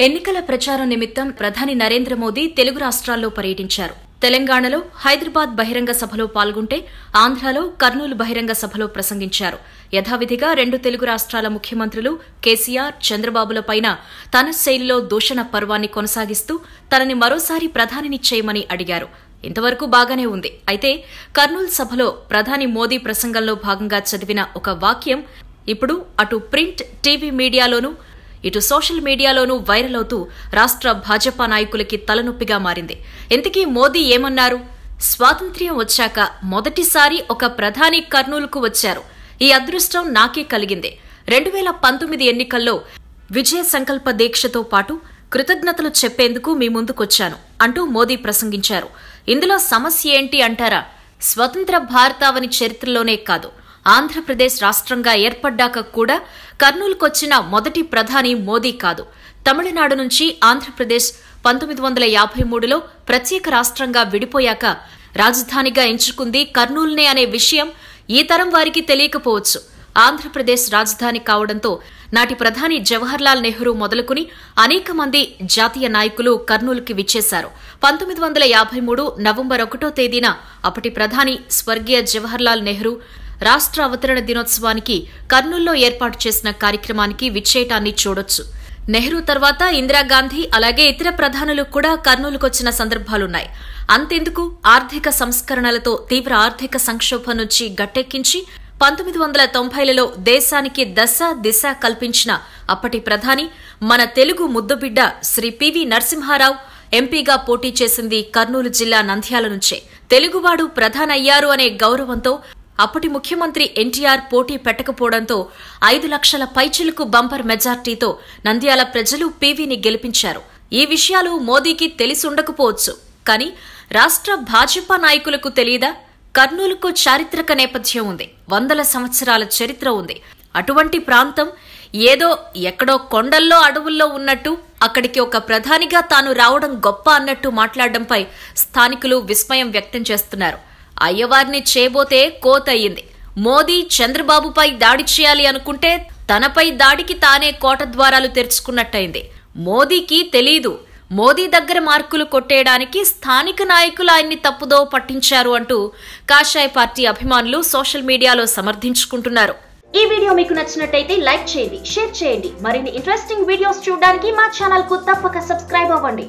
ఎన్నికల ప్రచారం నిమిత్తం ప్రధాని నరేంద్ర మోదీ తెలుగు రాష్ట్రాల్లో పర్యటించారు. తెలంగాణలో హైదరాబాద్ బహిరంగ సభలో పాల్గొంటే ఆంధ్రాలో కర్నూలు బహిరంగ సభలో ప్రసంగించారు. యథావిధిగా రెండు తెలుగు రాష్ట్రాల ముఖ్యమంత్రులు కేసీఆర్ చంద్రబాబులపైన తన శైలిలో దూషణ పర్వాన్ని కొనసాగిస్తూ తనని మరోసారి ప్రధానిని చేయమని అడిగారు. ఇంతవరకు బాగానే ఉంది. అయితే కర్నూలు సభలో ప్రధాని మోదీ ప్రసంగంలో భాగంగా చదివిన ఒక వాక్యం ఇప్పుడు అటు ప్రింట్ టీవీ మీడియాలోనూ ఇటు సోషల్ మీడియాలోనూ వైరల్ అవుతూ రాష్ట్ర భాజపా నాయకులకి తలనొప్పిగా మారింది. ఎందుకీ మోదీ ఏమన్నారు? స్వాతంత్ర్యం వచ్చాక మొదటిసారి ఒక ప్రధాని కర్నూలుకు వచ్చారు. ఈ అదృష్టం నాకే కలిగింది. రెండు వేల పంతొమ్మిది ఎన్నికల్లో విజయ సంకల్ప దీక్షతో పాటు కృతజ్ఞతలు చెప్పేందుకు మీ ముందుకొచ్చాను అంటూ మోదీ ప్రసంగించారు. ఇందులో సమస్య ఏంటి అంటారా? స్వతంత్ర భారతావని చరిత్రలోనే కాదు. ఆంధ్రప్రదేశ్ రాష్ట్రంగా ఏర్పడ్డాక కూడా కర్నూలుకొచ్చిన మొదటి ప్రధాని మోదీ కాదు. తమిళనాడు నుంచి ఆంధ్రప్రదేశ్ పంతొమ్మిది వందల యాభై మూడులో ప్రత్యేక రాష్ట్రంగా విడిపోయాక రాజధానిగా ఎంచుకుంది కర్నూలునే అనే విషయం ఈ తరం వారికి తెలియకపోవచ్చు. ఆంధ్రప్రదేశ్ రాజధాని కావడంతో నాటి ప్రధాని జవహర్లాల్ నెహ్రూ మొదలుకుని అనేక మంది జాతీయ నాయకులు కర్నూలుకి విచ్చేశారు. పంతొమ్మిది వందల యాభై మూడు నవంబర్ ఒకటో తేదీన అప్పటి ప్రధాని స్వర్గీయ జవహర్లాల్ నెహ్రూ రాష్ట్ర అవతరణ దినోత్సవానికి కర్నూల్లో ఏర్పాటు చేసిన కార్యక్రమానికి విచ్చేయటాన్ని చూడొచ్చు. నెహ్రూ తర్వాత ఇందిరాగాంధీ అలాగే ఇతర ప్రధానులు కూడా కర్నూలుకొచ్చిన సందర్భాలున్నాయి. అంతెందుకు? ఆర్థిక సంస్కరణలతో తీవ్ర ఆర్థిక సంక్షోభం నుంచి గట్టెక్కించి పంతొమ్మిది వందల తొంభైలలో దేశానికి దశ దిశ కల్పించిన అప్పటి ప్రధాని మన తెలుగు ముద్దుబిడ్డ శ్రీ పివి నరసింహారావు ఎంపీగా పోటీ చేసింది కర్నూలు జిల్లా నంద్యాల నుంచే. తెలుగువాడు ప్రధానయ్యారు అనే గౌరవంతో అప్పటి ముఖ్యమంత్రి ఎన్టీఆర్ పోటీ పెట్టకపోవడంతో ఐదు లక్షల పైచిలుకు బంపర్ మెజార్టీతో నంద్యాల ప్రజలు పీవీని గెలిపించారు. ఈ విషయాలు మోదీకి తెలిసుండకపోవచ్చు. కానీ రాష్ట్ర భాజపా నాయకులకు తెలియదా? కర్నూలుకు చారిత్రక నేపథ్యం ఉంది. వందల సంవత్సరాల చరిత్ర ఉంది. అటువంటి ప్రాంతం ఏదో ఎక్కడో కొండల్లో అడవుల్లో ఉన్నట్టు అక్కడికి ఒక ప్రధానిగా తాను రావడం గొప్ప అన్నట్టు మాట్లాడడంపై స్థానికులు విస్మయం వ్యక్తం చేస్తున్నారు. అయ్యవారిని చేయబోతే కోతయ్యింది. మోదీ చంద్రబాబుపై దాడి చేయాలి అనుకుంటే తనపై దాడికి తానే కోట ద్వారాలు తెరుచుకున్నట్టయింది. మోదీకి తెలీదు. మోదీ దగ్గర మార్కులు కొట్టేయడానికి స్థానిక నాయకులు ఆయన్ని తప్పుదో పట్టించారు అంటూ కాషాయ పార్టీ అభిమానులు సోషల్ మీడియాలో సమర్థించుకుంటున్నారు. ఈ వీడియో మీకు నచ్చినట్టయితే లైక్ చేయండి షేర్ చేయండి. మరిన్ని ఇంట్రెస్టింగ్ వీడియోస్ చూడడానికి మా ఛానల్కు తప్పక సబ్స్క్రైబ్ అవ్వండి.